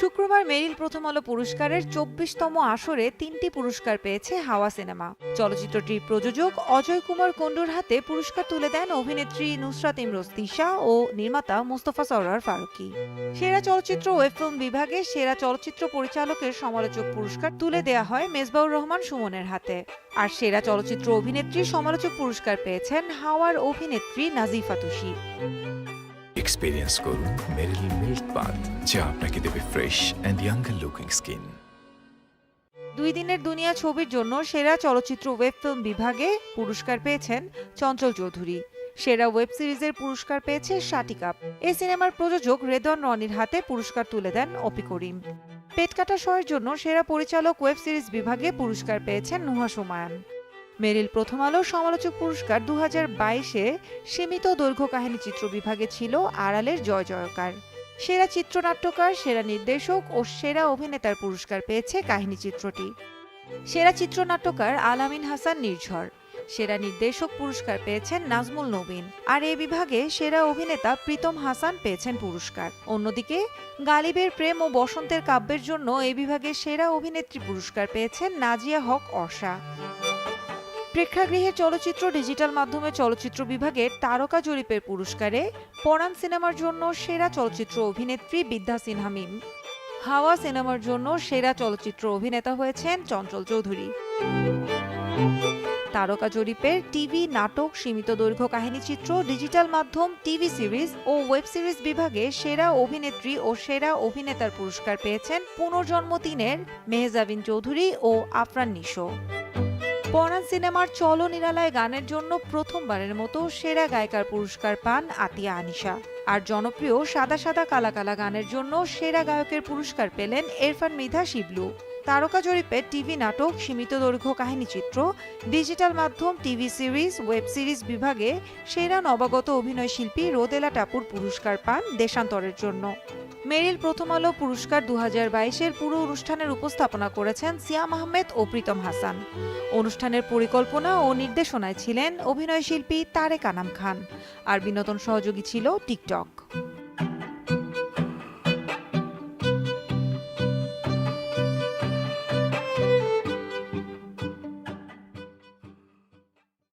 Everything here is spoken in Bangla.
শুক্রবার মেরিল প্রথম আলো পুরস্কারের চব্বিশতম আসরে তিনটি পুরস্কার পেয়েছে হাওয়া সিনেমা। চলচ্চিত্রটির প্রযোজক অজয় কুমার কুণ্ডুর হাতে পুরস্কার তুলে দেন অভিনেত্রী নুসরাত ইমরোজ তিশা ও নির্মাতা মুস্তফা সরোয়ার ফারুকি। সেরা চলচ্চিত্র ওয়েব ফিল্ম বিভাগে সেরা চলচ্চিত্র পরিচালকের সমালোচক পুরস্কার তুলে দেয়া হয় মেজবাউর রহমান সুমনের হাতে। আর সেরা চলচ্চিত্র অভিনেত্রীর সমালোচক পুরস্কার পেয়েছেন হাওয়ার অভিনেত্রী নাজিফা তুষি এক্সপিরিয়েন্স করুন মেরিল মিল্ক বাথ যা আপনাকে দেবে fresh and younger looking skin দুই দিনের দুনিয়া ছবির জন্য সেরা চলচ্চিত্র ওয়েব ফিল্ম বিভাগে পুরস্কার পেয়েছেন চঞ্চল চৌধুরী। সেরা ওয়েব সিরিজের পুরস্কার পেয়েছে শাটিকাপ এই সিনেমার প্রযোজক রেদন রনির হাতে পুরস্কার তুলে দেন অপি করিম। পেটকাটা শয়ের জন্য সেরা পরিচালক ওয়েব সিরিজ বিভাগে পুরস্কার পেয়েছেন নুহা সুমায়ান। মেরিল প্রথম আলো সমালোচক পুরস্কার দু হাজার বাইশে সীমিত দৈর্ঘ্য কাহিনী চিত্র বিভাগে ছিল আড়ালের জয় জয়কার। সেরা চিত্রনাট্যকার, সেরা নির্দেশক ও সেরা অভিনেতার পুরস্কার পেয়েছে কাহিনী চিত্রটি। সেরা চিত্রনাট্যকার আলামিন হাসান নির্ঝর। সেরা নির্দেশক পুরস্কার পেয়েছেন নাজমুল নবীন। আর এ বিভাগে সেরা অভিনেতা প্রীতম হাসান পেয়েছেন পুরস্কার। অন্যদিকে গালিবের প্রেম ও বসন্তের কাব্যের জন্য এ বিভাগে সেরা অভিনেত্রী পুরস্কার পেয়েছেন নাজিয়া হক অর্ষা। প্রেক্ষাগৃহে চলচ্চিত্র ডিজিটাল মাধ্যমে চলচ্চিত্র বিভাগের তারকা জরিপের পুরস্কারে পরাণ সিনেমার জন্য সেরা চলচ্চিত্র অভিনেত্রী বিদ্যা সিনহা মিম। হাওয়া সিনেমার জন্য সেরা চলচ্চিত্র অভিনেতা হয়েছেন চঞ্চল চৌধুরী। তারকা জরিপের টিভি নাটক সীমিত দৈর্ঘ্য কাহিনীচিত্র ডিজিটাল মাধ্যম, টিভি সিরিজ ও ওয়েব সিরিজ বিভাগে সেরা অভিনেত্রী ও সেরা অভিনেতার পুরস্কার পেয়েছেন পুনর্জন্ম তিনের মেহজাবিন চৌধুরী ও আফরান নিশো। পরাণ সিনেমার চলো নিরালায় গানের জন্য প্রথমবারের মতো সেরা গায়িকার পুরস্কার পান আতিয়া আনিশা। আর জনপ্রিয় সাদা সাদা কালা কালা গানের জন্য সেরা গায়কের পুরস্কার পেলেন এরফান মৃধা শিবলু। তারকা জরিপে টিভি নাটক, সীমিত দৈর্ঘ্য কাহিনীচিত্র ডিজিটাল মাধ্যম, টিভি সিরিজ, ওয়েব সিরিজ বিভাগে সেরা নবাগত অভিনয় শিল্পী রোদেলা টাপুর পুরস্কার পান দেশান্তরের জন্য। মেরিল প্রথম আলো পুরস্কার দু হাজার বাইশের পুরো অনুষ্ঠানের উপস্থাপনা করেছেন সিয়াম আহমেদ ও প্রীতম হাসান। অনুষ্ঠানের পরিকল্পনা ও নির্দেশনায় ছিলেন অভিনয়শিল্পী তারেক আনাম খান। আর বিনোদন সহযোগী ছিল টিকটক।